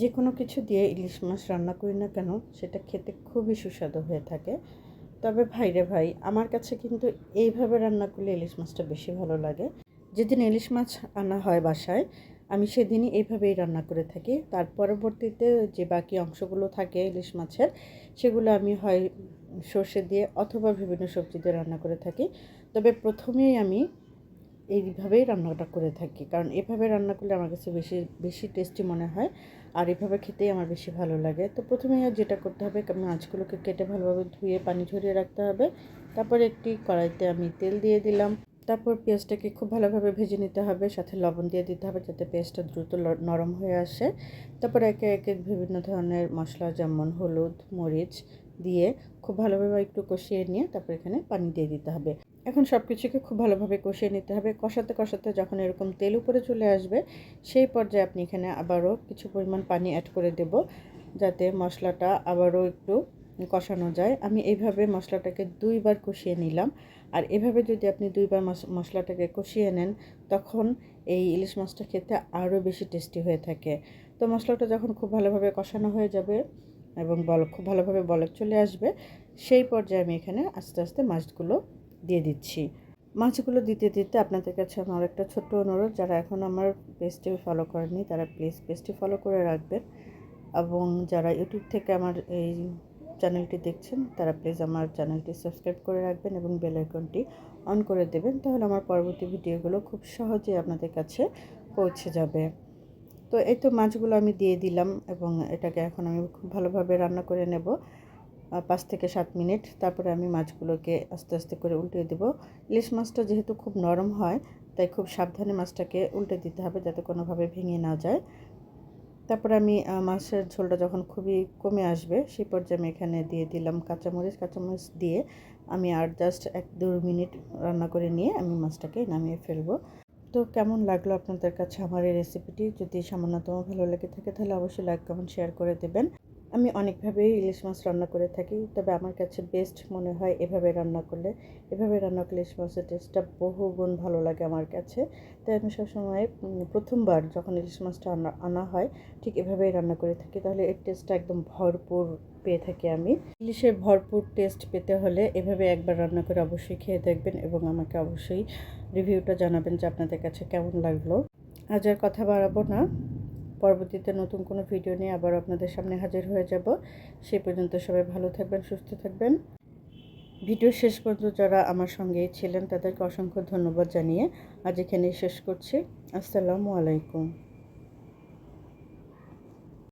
যে কোনো কিছু দিয়ে ইলিশ মাছ রান্না করি না কেন, সেটা খেতে খুবই সুস্বাদু হয়ে থাকে। তবে ভাইরে ভাই, আমার কাছে কিন্তু এইভাবে রান্না করলে ইলিশ মাছটা বেশি ভালো লাগে। যেদিন ইলিশ মাছ আনা হয় বাসায়, আমি সেদিনই এইভাবেই রান্না করে থাকি। তার পরবর্তীতে যে বাকি অংশগুলো থাকে ইলিশ মাছের, সেগুলো আমি হয় সর্ষে দিয়ে অথবা বিভিন্ন সবজি দিয়ে রান্না করে থাকি। তবে প্রথমেই আমি এইভাবেই রান্নাটা করে থাকি। কারণ এভাবে রান্না করলে আমার কাছে বেশি বেশি টেস্টি মনে হয়। আর এভাবে খেতেই আমার বেশি ভালো লাগে। তো প্রথমে যেটা করতে হবে মাছগুলোকে কেটে ভালোভাবে ধুয়ে, পানি ঝরিয়ে রাখতে হবে। তারপর একটি কড়াইতে আমি তেল দিয়ে দিলাম। তারপর পেঁয়াজটাকে খুব ভালোভাবে ভেজে নিতে হবে। সাথে লবণ দিয়ে দিতে হবে যাতে পেঁয়াজটা দ্রুত নরম হয়ে আসে। তারপর একে একে বিভিন্ন ধরনের মশলা, যেমন হলুদ, মরিচ দিয়ে খুব ভালোভাবে একটু কষিয়ে নিয়ে তারপর এখানে পানি দিয়ে দিতে হবে। এখন সব কিছুকে খুব ভালোভাবে কষিয়ে নিতে হবে। কষাতে কষাতে যখন এরকম তেল উপরে চলে আসবে, সেই পর্যায়ে আপনি এখানে আবারও কিছু পরিমাণ পানি অ্যাড করে দেব যাতে মশলাটা আবারও একটু কষানো যায়। আমি এইভাবে মশলাটাকে দুইবার কষিয়ে নিলাম। আর এভাবে যদি আপনি দুইবার মশলাটাকে কষিয়ে নেন, তখন এই ইলিশ মাছটা খেতে আরও বেশি টেস্টি হয়ে থাকে। তো মশলাটা যখন খুব ভালোভাবে কষানো হয়ে যাবে এবং বল, খুব ভালোভাবে বলক চলে আসবে। সেই পর্যায়ে আমি এখানে আস্তে আস্তে মাছগুলো দিয়ে দিচ্ছি। মাছগুলো দিতে দিতে আপনাদের কাছে আমার একটা ছোট্ট অনুরোধ, যারা এখন আমার পেজটি ফলো করেনি তারা প্লিজ পেজটি ফলো করে রাখবেন। এবং যারা ইউটিউব থেকে আমার এই চ্যানেলটি দেখছেন, তারা প্লিজ আমার চ্যানেলটি সাবস্ক্রাইব করে রাখবেন এবং বেল আইকনটি অন করে দেবেন, তাহলে আমার পরবর্তী ভিডিওগুলো খুব সহজেই আপনাদের কাছে পৌঁছে যাবে। তো এই তো মাছগুলো আমি দিয়ে দিলাম এবং এটাকে এখন আমি খুব ভালোভাবে রান্না করে নেব পাঁচ থেকে সাত মিনিট। তারপরে আমি মাছগুলোকে আস্তে আস্তে করে উল্টে দেব। ইলিশ মাছটা যেহেতু খুব নরম হয়, তাই খুব সাবধানে মাছটাকে উল্টে দিতে হবে যাতে কোনোভাবে ভেঙে না যায়। তারপরে আমি মাছের ঝোলটা যখন খুবই কমে আসবে, সেই পর্যায়ে আমি এখানে দিয়ে দিলাম কাঁচামরিচ। কাঁচামরিচ দিয়ে আমি আর জাস্ট এক দু মিনিট রান্না করে নিয়ে আমি মাছটাকে নামিয়ে ফেলব। তো কেমন লাগল আপনাদের কাছে আমার এই রেসিপিটি যদি সামান্যতম ভালো লেগে থাকে তাহলে অবশ্যই লাইক কমেন্ট শেয়ার করে দেবেন। আমি অনেকভাবেই ইলিশ মাছ রান্না করে থাকি, তবে আমার কাছে বেস্ট মনে হয় এভাবে রান্না করলে। এভাবে রান্না করলে ইলিশ মাছের টেস্টটা বহুগুণ ভালো লাগে আমার কাছে। তাই আমি সবসময় প্রথমবার যখন ইলিশ মাছটা আনা আনা হয়, ঠিক এভাবেই রান্না করে থাকি। তাহলে এর টেস্টটা একদম ভরপুর পেয়ে থাকি আমি। ইলিশের ভরপুর টেস্ট পেতে হলে এভাবে একবার রান্না করে অবশ্যই খেয়ে দেখবেন এবং আমাকে অবশ্যই রিভিউটা জানাবেন যে আপনাদের কাছে কেমন লাগল। আজ আর কথা বাড়াবো না। পরবর্তীতে নতুন কোনো ভিডিও নিয়ে আবার আপনাদের সামনে হাজির হয়ে যাব। সে পর্যন্ত সবাই ভালো থাকবেন, সুস্থ থাকবেন। ভিডিও শেষ পর্যন্ত যারা আমার সঙ্গে ছিলেন, তাদেরকে অসংখ্য ধন্যবাদ জানিয়ে আজ এখানেই শেষ করছি। আসসালামু আলাইকুম।